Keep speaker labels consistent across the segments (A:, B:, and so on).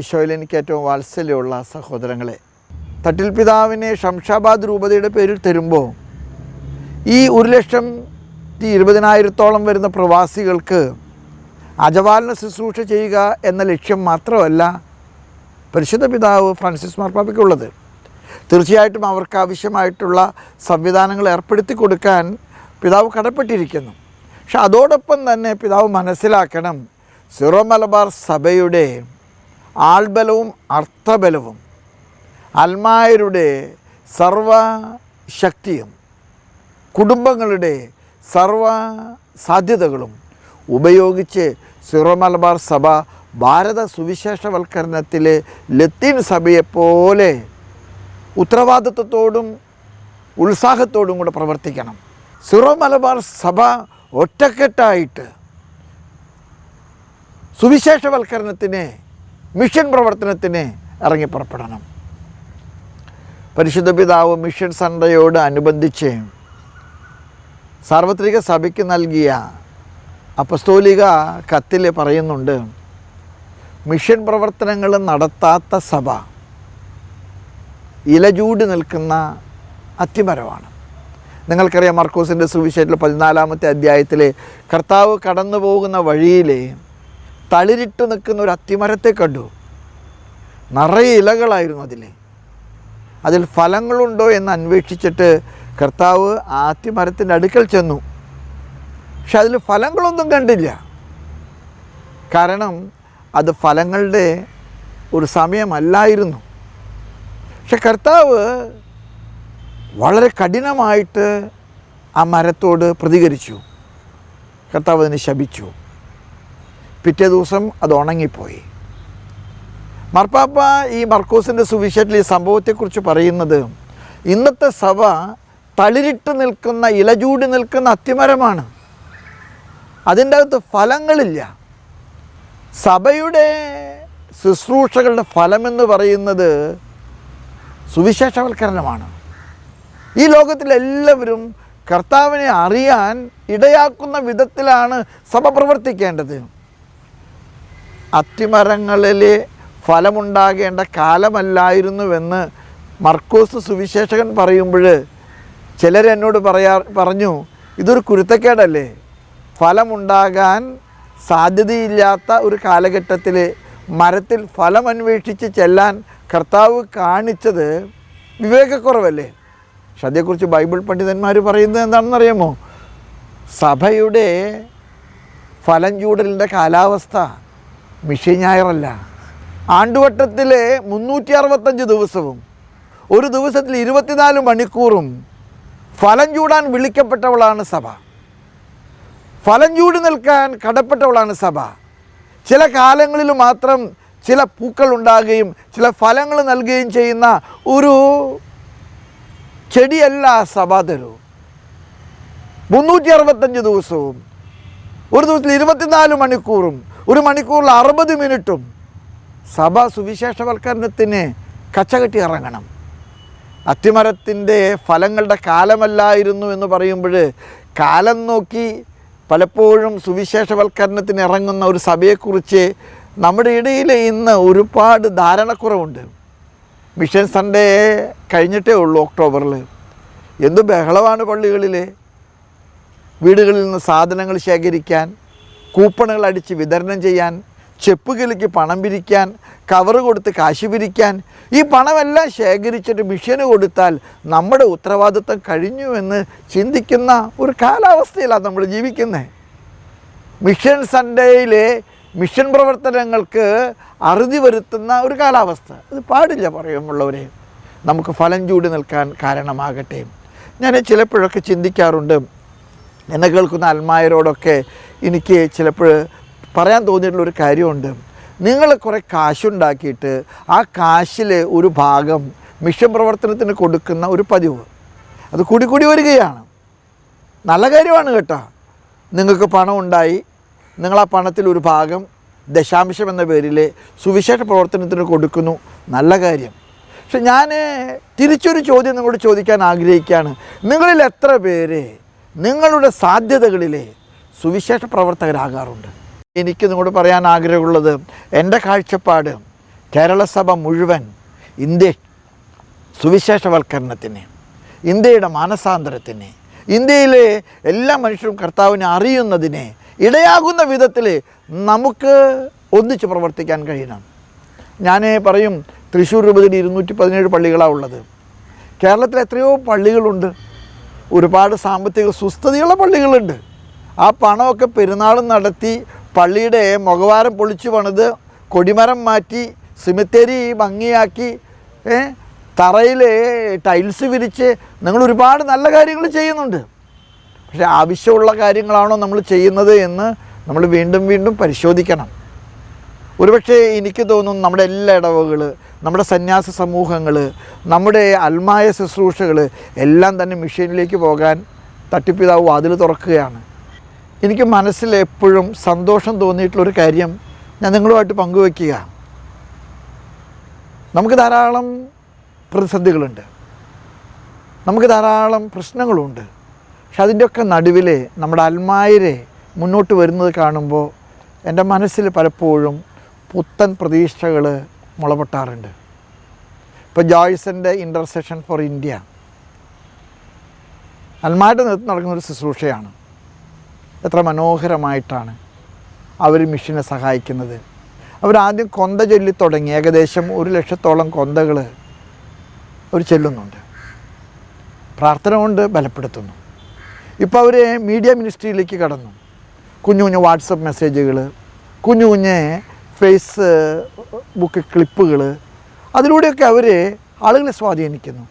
A: ഈശോയിൽ എനിക്ക് ഏറ്റവും വാത്സല്യമുള്ള സഹോദരങ്ങളെ തട്ടിൽ പിതാവിനെ ഷംഷാബാദ് രൂപതയുടെ പേരിൽ തരുമ്പോൾ ഈ ഒരു ലക്ഷം ഇരുപതിനായിരത്തോളം വരുന്ന പ്രവാസികൾക്ക് അജവാലിന് ശുശ്രൂഷ ചെയ്യുക എന്ന ലക്ഷ്യം മാത്രമല്ല പരിശുദ്ധ പിതാവ് ഫ്രാൻസിസ് മാർപ്പാപ്പയ്ക്കുള്ളത്. തീർച്ചയായിട്ടും അവർക്ക് ആവശ്യമായിട്ടുള്ള സംവിധാനങ്ങൾ ഏർപ്പെടുത്തി കൊടുക്കാൻ പിതാവ് കടപ്പെട്ടിരിക്കുന്നു. പക്ഷെ അതോടൊപ്പം തന്നെ പിതാവ് മനസ്സിലാക്കണം സിറോ മലബാർ സഭയുടെ ആൾബലവും അർത്ഥബലവും. അൽമായരുടെ സർവശക്തിയും കുടുംബങ്ങളുടെ സർവ സാധ്യതകളും ഉപയോഗിച്ച് സിറോ മലബാർ സഭ ഭാരത സുവിശേഷവൽക്കരണത്തിലെ ലത്തീൻ സഭയെപ്പോലെ ഉത്തരവാദിത്വത്തോടും ഉത്സാഹത്തോടും കൂടെ പ്രവർത്തിക്കണം. സിറോ മലബാർ സഭ ഒറ്റക്കെട്ടായിട്ട് സുവിശേഷവൽക്കരണത്തിന് മിഷൻ പ്രവർത്തനത്തിന് ഇറങ്ങി പുറപ്പെടണം. പരിശുദ്ധ പിതാവ് മിഷൻ സൺഡേയോട് അനുബന്ധിച്ച് സാർവത്രിക സഭയ്ക്ക് നൽകിയ അപ്പസ്തോലിക കത്തിൽ പറയുന്നുണ്ട് മിഷൻ പ്രവർത്തനങ്ങൾ നടത്താത്ത സഭ ഇലചൂടി നിൽക്കുന്ന അത്തിമരമാണ്. നിങ്ങൾക്കറിയാം മർക്കോസിന്റെ സുവിശേഷത്തിൽ പതിനാലാമത്തെ അധ്യായത്തിലെ കർത്താവ് കടന്നു പോകുന്ന വഴിയിൽ തളിരിട്ട് നിൽക്കുന്ന ഒരു അത്തിമരത്തെ കണ്ടു. നിറയെ ഇലകളായിരുന്നു അതിൽ. അതിൽ ഫലങ്ങളുണ്ടോ എന്ന് അന്വേഷിച്ചിട്ട് കർത്താവ് ആ അത്തിമരത്തിന്റെ അടുക്കൽ ചെന്നു. പക്ഷെ അതിൽ ഫലങ്ങളൊന്നും കണ്ടില്ല. കാരണം അത് ഫലങ്ങളുടെ ഒരു സമയമല്ലായിരുന്നു. പക്ഷെ കർത്താവ് വളരെ കഠിനമായിട്ട് ആ മരത്തോട് പ്രതികരിച്ചു. കർത്താവ് അതിനെ ശപിച്ചു. പിറ്റേ ദിവസം അത് ഉണങ്ങിപ്പോയി. മർപ്പാപ്പ ഈ മർക്കോസിന്റെ സുവിശേഷത്തിൽ ഈ സംഭവത്തെക്കുറിച്ച് പറയുന്നത് ഇന്നത്തെ സഭ തളിരിട്ട് നിൽക്കുന്ന ഇലചൂടി നിൽക്കുന്ന അത്തിമരമാണ്. അതിന്റെ അകത്ത് ഫലങ്ങളില്ല. സഭയുടെ ശുശ്രൂഷകളുടെ ഫലമെന്ന് പറയുന്നത് സുവിശേഷവൽക്കരണമാണ്. ഈ ലോകത്തിലെല്ലാവരും കർത്താവിനെ അറിയാൻ ഇടയാക്കുന്ന വിധത്തിലാണ് സഭ പ്രവർത്തിക്കേണ്ടത്. അത്തിമരങ്ങളിലെ ഫലമുണ്ടാകേണ്ട കാലമല്ലായിരുന്നുവെന്ന് മർക്കോസ് സുവിശേഷകൻ പറയുമ്പോൾ ചിലരെന്നോട് പറയാ പറഞ്ഞു ഇതൊരു കുരുത്തക്കേടല്ലേ? ഫലമുണ്ടാകാൻ സാധ്യതയില്ലാത്ത ഒരു കാലഘട്ടത്തിൽ മരത്തിൽ ഫലം അന്വേഷിച്ച് ചെല്ലാൻ കർത്താവ് കാണിച്ചത് വിവേകക്കുറവല്ലേ? പക്ഷെ അതേക്കുറിച്ച് ബൈബിൾ പണ്ഡിതന്മാർ പറയുന്നത് എന്താണെന്നറിയാമോ? സഭയുടെ ഫലം ചൂടലിന്റെ കാലാവസ്ഥ മിഷി ഞായറല്ല. ആണ്ടുവട്ടത്തിലെ മുന്നൂറ്റി അറുപത്തഞ്ച് ദിവസവും ഒരു ദിവസത്തിൽ ഇരുപത്തിനാല് മണിക്കൂറും ഫലം ചൂടാൻ വിളിക്കപ്പെട്ടവളാണ് സഭ. ഫലം ചൂടി നിൽക്കാൻ കടപ്പെട്ടവളാണ് സഭ. ചില കാലങ്ങളിൽ മാത്രം ചില പൂക്കൾ ഉണ്ടാകുകയും ചില ഫലങ്ങൾ നൽകുകയും ചെയ്യുന്ന ഒരു ചെടിയല്ല സഭ തരൂ. മുന്നൂറ്റി അറുപത്തഞ്ച് ദിവസവും ഒരു ദിവസത്തിൽ ഇരുപത്തിനാല് മണിക്കൂറും ഒരു മണിക്കൂറിൽ അറുപത് മിനിറ്റും സഭ സുവിശേഷവൽക്കരണത്തിന് കച്ചകെട്ടി ഇറങ്ങണം. അത്തിമരത്തിന്റെ ഫലങ്ങളുടെ കാലമല്ലായിരുന്നു എന്ന് പറയുമ്പോൾ കാലം നോക്കി പലപ്പോഴും സുവിശേഷവൽക്കരണത്തിന് ഇറങ്ങുന്ന ഒരു സഭയെക്കുറിച്ച് നമ്മുടെ ഇടയിൽ ഇന്ന് ഒരുപാട് ധാരണക്കുറവുണ്ട്. മിഷൻ സൺഡേ കഴിഞ്ഞിട്ടേ ഉള്ളൂ ഒക്ടോബറിൽ. എന്ത് ബഹളമാണ് പള്ളികളിൽ? വീടുകളിൽ നിന്ന് സാധനങ്ങൾ ശേഖരിക്കാൻ കൂപ്പണുകൾ അടിച്ച് വിതരണം ചെയ്യാൻ ചെപ്പുകലിക്ക് പണം പിരിക്കാൻ കവർ കൊടുത്ത് കാശ് പിരിക്കാൻ ഈ പണമെല്ലാം ശേഖരിച്ചിട്ട് മിഷന് കൊടുത്താൽ നമ്മുടെ ഉത്തരവാദിത്വം കഴിഞ്ഞു എന്ന് ചിന്തിക്കുന്ന ഒരു കാലാവസ്ഥയിലാണ് നമ്മൾ ജീവിക്കുന്നത്. മിഷൻ സൺഡേയിലെ മിഷൻ പ്രവർത്തനങ്ങൾക്ക് അറുതി വരുത്തുന്ന ഒരു കാലാവസ്ഥ. അത് പാടില്ല പറയുമുള്ളവരെ നമുക്ക് ഫലം ചൂടി നിൽക്കാൻ കാരണമാകട്ടെ. ഞാൻ ചിലപ്പോഴൊക്കെ ചിന്തിക്കാറുണ്ട്. എന്നെ കേൾക്കുന്ന അൽമായരോടൊക്കെ എനിക്ക് ചിലപ്പോൾ പറയാൻ തോന്നിയിട്ടുള്ളൊരു കാര്യമുണ്ട്. നിങ്ങൾ കുറേ കാശുണ്ടാക്കിയിട്ട് ആ കാശിൽ ഒരു ഭാഗം മിഷൻ പ്രവർത്തനത്തിന് കൊടുക്കുന്ന ഒരു പതിവ്. അത് കൂടി കൂടി വരികയാണ്. നല്ല കാര്യമാണ് കേട്ടോ. നിങ്ങൾക്ക് പണം ഉണ്ടായി നിങ്ങൾ ആ പണത്തിൽ ഒരു ഭാഗം ദശാംശം എന്ന പേരിൽ സുവിശേഷ പ്രവർത്തനത്തിന് കൊടുക്കുന്നു. നല്ല കാര്യം. പക്ഷെ ഞാൻ തിരിച്ചൊരു ചോദ്യം നിങ്ങളോട് ചോദിക്കാൻ ആഗ്രഹിക്കുകയാണ്. നിങ്ങളിൽ എത്ര പേര് നിങ്ങളുടെ സാധ്യതകളിലെ സുവിശേഷ പ്രവർത്തകരാകാറുണ്ട്. എനിക്ക് നിങ്ങളോട് പറയാൻ ആഗ്രഹമുള്ളത് എന്റെ കാഴ്ചപ്പാട് കേരളസഭ മുഴുവൻ ഇന്ത്യ സുവിശേഷവൽക്കരണത്തിന് ഇന്ത്യയുടെ മാനസാന്തരത്തിന് ഇന്ത്യയിലെ എല്ലാ മനുഷ്യരും കർത്താവിനെ അറിയുന്നതിന് ഇടയാകുന്ന വിധത്തിൽ നമുക്ക് ഒന്നിച്ച് പ്രവർത്തിക്കാൻ കഴിയണം. ഞാൻ പറയും തൃശ്ശൂർ രൂപതയിൽ ഇരുന്നൂറ്റി പതിനേഴ് പള്ളികളാണ് ഉള്ളത്. കേരളത്തിൽ എത്രയോ പള്ളികളുണ്ട്. ഒരുപാട് സാമ്പത്തിക സുസ്ഥതയുള്ള പള്ളികളുണ്ട്. ആ പണമൊക്കെ പെരുന്നാളും നടത്തി പള്ളിയുടെ മുഖവാരം പൊളിച്ചു പണിത് കൊടിമരം മാറ്റി സിമിത്തേരി ഭംഗിയാക്കി തറയിൽ ടൈൽസ് വിരിച്ച് നിങ്ങൾ ഒരുപാട് നല്ല കാര്യങ്ങൾ ചെയ്യുന്നുണ്ട്. പക്ഷേ ആവശ്യമുള്ള കാര്യങ്ങളാണോ നമ്മൾ ചെയ്യുന്നത് എന്ന് നമ്മൾ വീണ്ടും വീണ്ടും പരിശോധിക്കണം. ഒരുപക്ഷെ എനിക്ക് തോന്നുന്നു നമ്മുടെ എല്ലാ ഇടവകൾ നമ്മുടെ സന്യാസ സമൂഹങ്ങൾ നമ്മുടെ അൽമായ ശുശ്രൂഷകൾ എല്ലാം തന്നെ മിഷീനിലേക്ക് പോകാൻ തട്ടിപ്പിതാവ് വാതിൽ തുറക്കുകയാണ്. എനിക്ക് മനസ്സിൽ എപ്പോഴും സന്തോഷം തോന്നിയിട്ടുള്ളൊരു കാര്യം ഞാൻ നിങ്ങളുമായിട്ട് പങ്കുവയ്ക്കുക നമുക്ക് ധാരാളം പ്രതിസന്ധികളുണ്ട്. നമുക്ക് ധാരാളം പ്രശ്നങ്ങളുണ്ട്. പക്ഷെ അതിന്റെയൊക്കെ നടുവിൽ നമ്മുടെ അൽമായരെ മുന്നോട്ട് വരുന്നത് കാണുമ്പോൾ എന്റെ മനസ്സിൽ പലപ്പോഴും പുത്തൻ പ്രതീക്ഷകൾ മുളപൊട്ടാറുണ്ട്. ഇപ്പോൾ ജോയ്സിന്റെ ഇന്റർസെഷൻ ഫോർ ഇന്ത്യ അൽമാരുടെ നേതൃത്വം നടക്കുന്നൊരു ശുശ്രൂഷയാണ്. എത്ര മനോഹരമായിട്ടാണ് അവർ മിഷനെ സഹായിക്കുന്നത്. അവരാദ്യം കൊന്ത ചൊല്ലി തുടങ്ങി. ഏകദേശം ഒരു ലക്ഷത്തോളം കൊന്തകൾ അവർ ചെല്ലുന്നുണ്ട്. പ്രാർത്ഥന കൊണ്ട് ബലപ്പെടുത്തുന്നു. ഇപ്പോൾ അവർ മീഡിയ മിനിസ്ട്രിയിലേക്ക് കടന്നു. കുഞ്ഞു കുഞ്ഞു വാട്സപ്പ് മെസ്സേജുകൾ കുഞ്ഞു കുഞ്ഞ് ഫേസ് ബുക്ക് ക്ലിപ്പുകൾ അതിലൂടെയൊക്കെ അവർ ആളുകളെ സ്വാധീനിക്കുന്നു.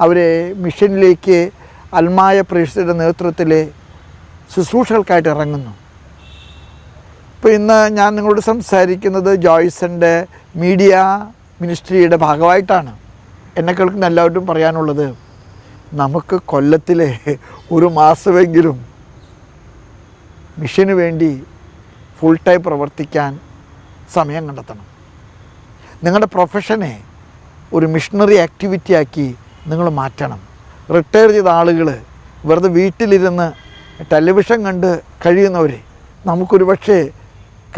A: അവരെ മിഷനിലേക്ക് അൽമായ പ്രേക്ഷിതരുടെ നേതൃത്വത്തിൽ ശുശ്രൂഷകൾക്കായിട്ട് ഇറങ്ങുന്നു. ഇപ്പോൾ ഇന്ന് ഞാൻ നിങ്ങളോട് സംസാരിക്കുന്നത് ജോയ്സന്റെ മീഡിയ മിനിസ്ട്രിയുടെ ഭാഗമായിട്ടാണ്. എന്നെ കേൾക്കുന്ന എല്ലാവരും പറയാനുള്ളത് നമുക്ക് കൊല്ലത്തിലെ ഒരു മാസമെങ്കിലും മിഷന് വേണ്ടി ഫുൾ ടൈം പ്രവർത്തിക്കാൻ സമയം കണ്ടെത്തണം. നിങ്ങളുടെ പ്രൊഫഷനെ ഒരു മിഷണറി ആക്ടിവിറ്റി ആക്കി നിങ്ങൾ മാറ്റണം. റിട്ടയർ ചെയ്ത ആളുകൾ വെറുതെ വീട്ടിലിരുന്ന് ടെലിവിഷൻ കണ്ട് കഴിയുന്നവരെ നമുക്കൊരു പക്ഷേ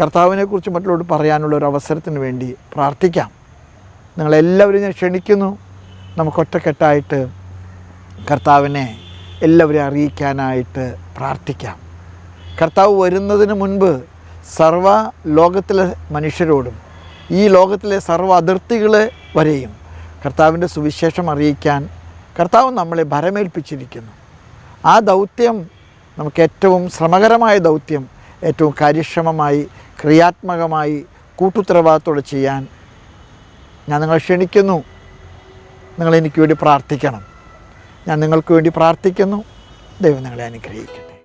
A: കർത്താവിനെക്കുറിച്ച് മറ്റുള്ളവർ പറയാനുള്ള ഒരു അവസരത്തിന് വേണ്ടി പ്രാർത്ഥിക്കാം. നിങ്ങളെല്ലാവരും ഞാൻ ക്ഷണിക്കുന്നു. നമുക്കൊറ്റക്കെട്ടായിട്ട് കർത്താവിനെ എല്ലാവരെയും അറിയിക്കാനായിട്ട് പ്രാർത്ഥിക്കാം. കർത്താവ് വരുന്നതിന് മുൻപ് സർവ ലോകത്തിലെ മനുഷ്യരോടും ഈ ലോകത്തിലെ സർവ അതിർത്തികളെ വരെയും കർത്താവിന്റെ സുവിശേഷം അറിയിക്കാൻ കർത്താവ് നമ്മളെ ഭരമേൽപ്പിച്ചിരിക്കുന്നു. ആ ദൗത്യം നമുക്ക് ഏറ്റവും ശ്രമകരമായ ദൗത്യം ഏറ്റവും കാര്യക്ഷമമായി ക്രിയാത്മകമായി കൂട്ടുത്തരവാദിത്തോടെ ചെയ്യാൻ ഞാൻ നിങ്ങളെ ക്ഷണിക്കുന്നു. നിങ്ങൾ എനിക്ക് വേണ്ടി പ്രാർത്ഥിക്കണം. ഞാൻ നിങ്ങൾക്ക് വേണ്ടി പ്രാർത്ഥിക്കുന്നു. ദൈവം നിങ്ങളെ അനുഗ്രഹിക്കട്ടെ.